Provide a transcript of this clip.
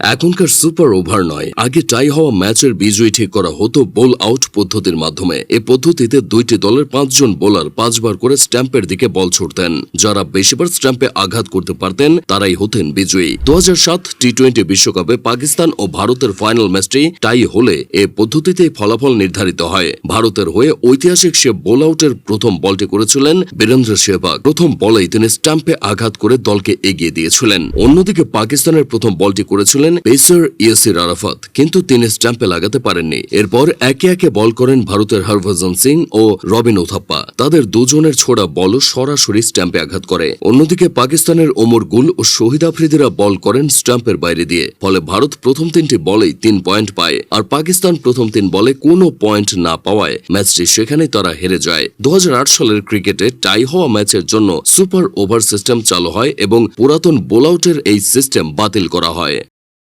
এখনকার super over নয়। আগে টাই হওয়া ম্যাচের বিজয়ী ঠিক করা হতো বোল আউট পদ্ধতির মাধ্যমে। এই পদ্ধতিতে দুইটি দলের পাঁচজন বোলার পাঁচবার করে স্ট্যাম্পের দিকে বল ছুড়তেন। যারা বেশিবার স্ট্যাম্পে আঘাত করতে পারতেন, তারাই হতেন বিজয়ী। দু টি টোয়েন্টি বিশ্বকাপে পাকিস্তান ও ভারতের ফাইনাল ম্যাচটি টাই হলে এ পদ্ধতিতেই ফলাফল নির্ধারিত হয়। ভারতের হয়ে ঐতিহাসিক সে বোল আউটের প্রথম বলটি করেছিলেন বীরেন্দ্র সেহবাগ প্রথম বলেই তিনি স্ট্যাম্পে আঘাত করে দলকে এগিয়ে দিয়েছিলেন। অন্যদিকে পাকিস্তানের প্রথম বলটি করেছিলেন পেসার ইয়াসির আরাফাত, কিন্তু তিনি স্ট্যাম্পে লাগাতে পারেননি। এরপর একে একে বল করেন ভারতের হরভজন সিং ও রবিন ওথাপ্পা। তাদের দুজনের ছোড়া বল সরাসরি স্ট্যাম্পে আঘাত করে। অন্যদিকে পাকিস্তানের ওমর গুল ও শহীদ আফ্রিদিরা বল করেন স্ট্যাম্পের বাইরে দিয়ে। ফলে ভারত প্রথম তিনটি বলেই তিন পয়েন্ট পায় আর পাকিস্তান প্রথম তিন বলে কোনো পয়েন্ট না পাওয়ায় ম্যাচটি সেখানেই তারা হেরে যায়। দু হাজার আট সালের ক্রিকেটে টাই হওয়া ম্যাচের জন্য সুপার ওভার সিস্টেম চালু হয় এবং পুরাতন বোল আউটের এই সিস্টেম বাতিল করা হয়।